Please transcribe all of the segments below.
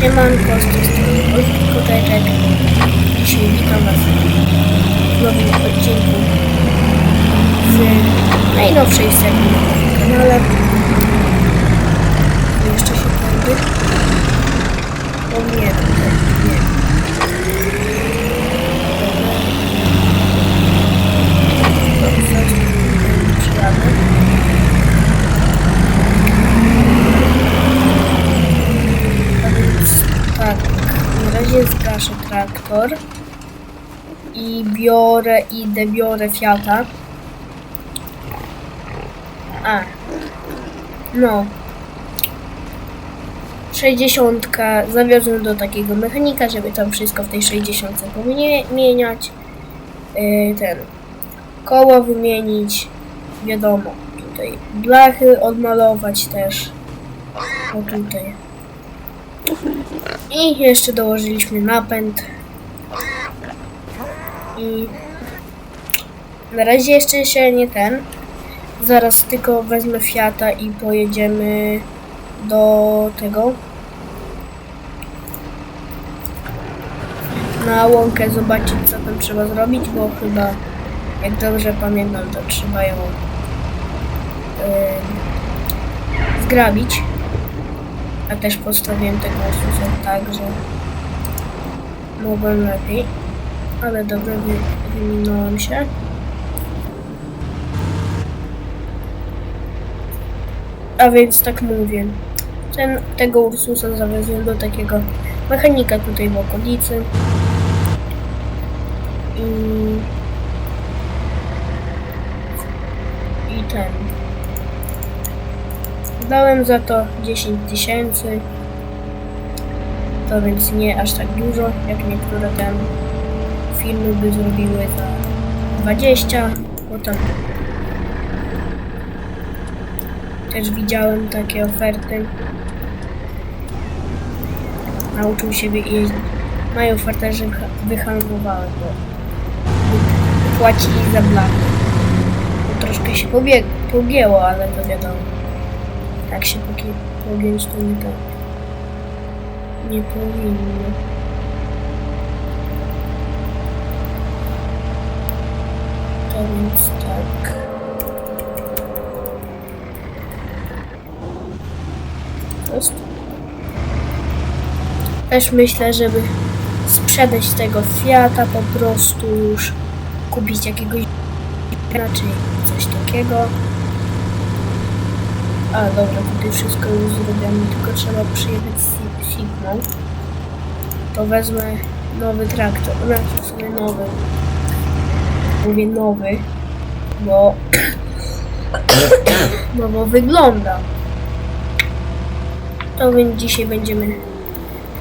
Siemanko, z tej strony Olki Koteczek. Dzisiaj witam Was w nowym odcinku z najnowszej serii na kanale. Jeszcze się pojawi. O nie, tutaj nie. Dobra. To coś tutaj przyjadę. A więc tak, na razie zgaszę traktor i biorę, idę, biorę Fiata. A, no. 60 zawiozłem do takiego mechanika, żeby tam wszystko w tej 60 pomieniać. Yy, ten koło wymienić, wiadomo, tutaj blachy odmalować też. O tutaj. I jeszcze dołożyliśmy napęd. I na razie jeszcze się nie ten. Zaraz tylko wezmę Fiata i pojedziemy do tego. Na łąkę zobaczyć co tam trzeba zrobić, bo chyba jak dobrze pamiętam to trzeba ją ym, zgrabić. A też postawiłem tego tak, że mogłem lepiej. Ale dobrze wy, wyminąłem się. A więc tak mówię. Ten, tego Ursusa zawiozłem do takiego mechanika tutaj w okolicy. I, i ten. Dałem za to 10 tysięcy. To więc nie aż tak dużo, jak niektóre tam filmy by zrobiły za 20, bo tam też widziałem takie oferty. Nauczył się jeździć. Mają ofertę, że wyha- wyhandlowały, bo płacili za blach. To troszkę się pobie- pogięło, ale to wiadomo. Tak się pogiąć to nie tak. Nie powinno. Więc tak. Jest. Też myślę, żeby sprzedać tego Fiata po prostu już kupić jakiegoś czy coś takiego. A dobra, tutaj wszystko już zrobione, tylko trzeba przyjechać z. To wezmę nowy traktor, znaczy w sumie nowy. Mówię nowy, bo nowo wygląda. To więc dzisiaj będziemy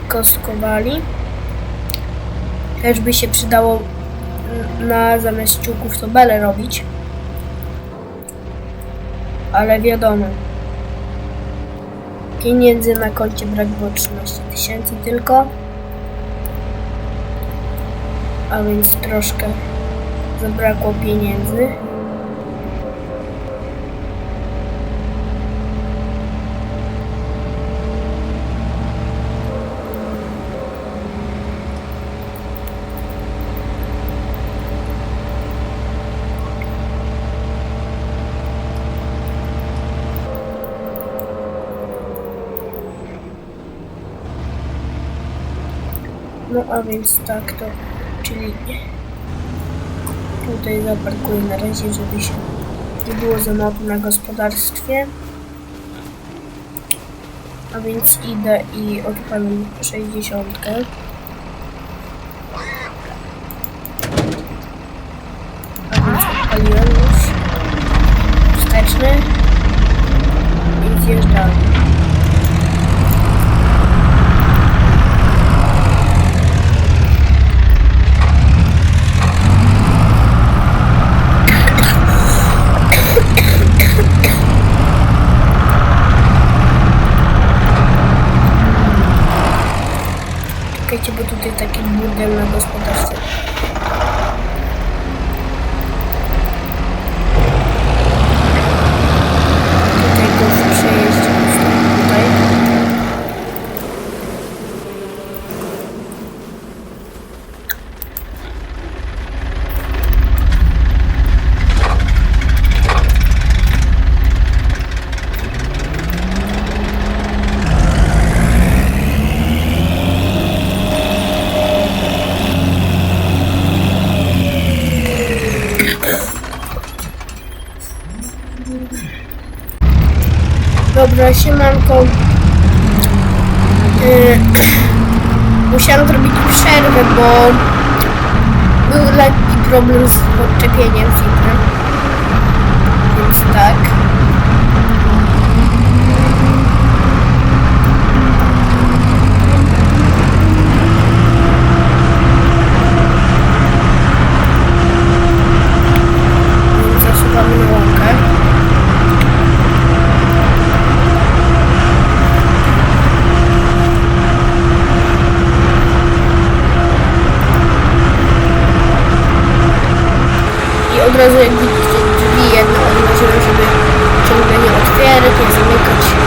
kostkowali. Też by się przydało na zamiast ciuków to bele robić. Ale wiadomo. Pieniędzy na koncie brak było 13 tysięcy tylko. A więc troszkę zabrakło pieniędzy. No a więc tak to, czyli tutaj zaparkuję na razie, żeby się nie było za mało na gospodarstwie. A więc idę i odpalam 60. A więc odpaliłem już wsteczny i zjeżdżamy. Czekajcie, bo tutaj taki burdel na gospodarstwie. Tutaj Dobra, siemanko. Y, Musiałam zrobić przerwę, bo był lekki problem z podczepieniem filtra. Więc tak. Od razu jak widzicie drzwi jedno odłożyłem, żeby ciągle nie otwierać, nie zamykać.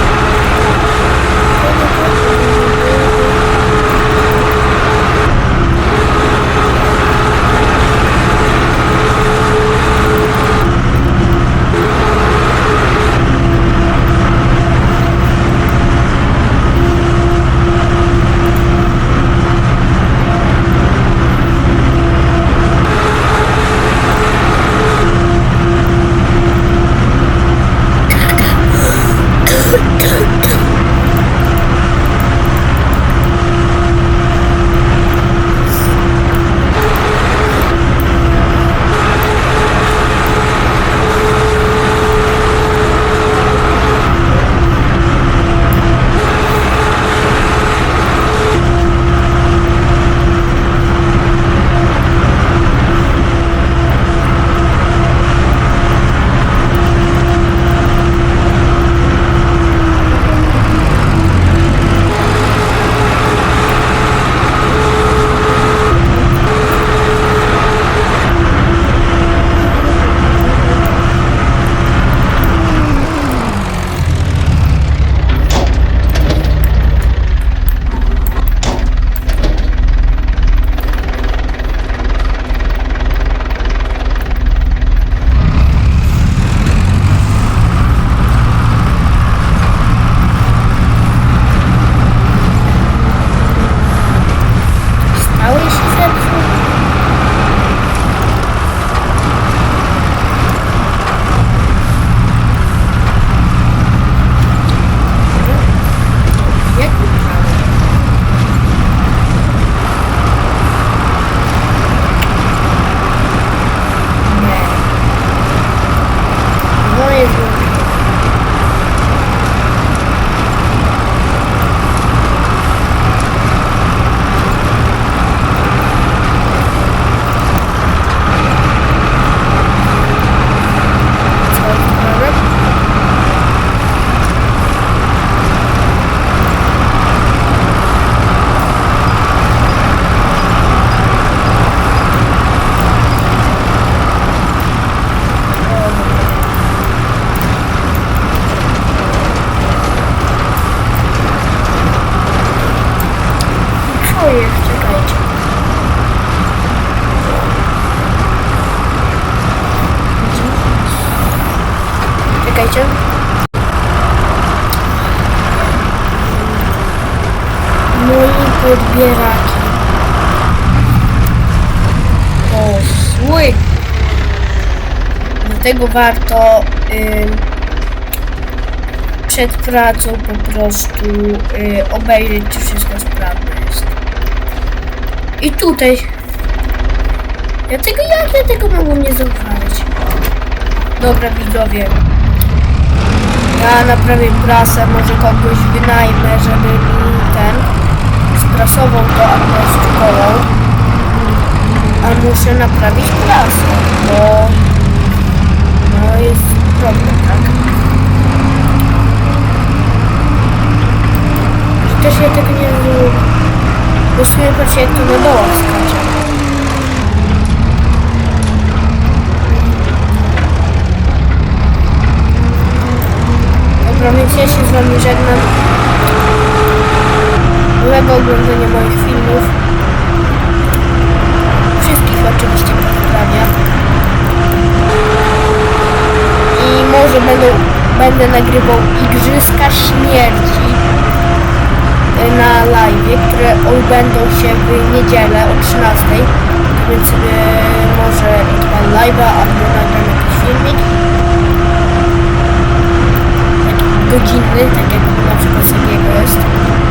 Podbieraki. O, sły. Dlatego warto ym, przed pracą po prostu y, obejrzeć, czy wszystko sprawne jest. I tutaj. Ja tego, ja tego mogłem nie zauważyć? Dobra widzowie. Ja naprawię prasę, może kogoś wynajmę, sprasował to albo szkolą. A muszę naprawić prasę, bo no jest problem, tak? I też ja tego nie rozumiem. Bo w sumie patrzcie jak to na dołach skacze. że będą, będę nagrywał Igrzyska Śmierci e, na live, które odbędą się w niedzielę o 13, więc sobie może na live'a albo nagram jakiś filmik taki godzinny, tak jak na przykład z jest.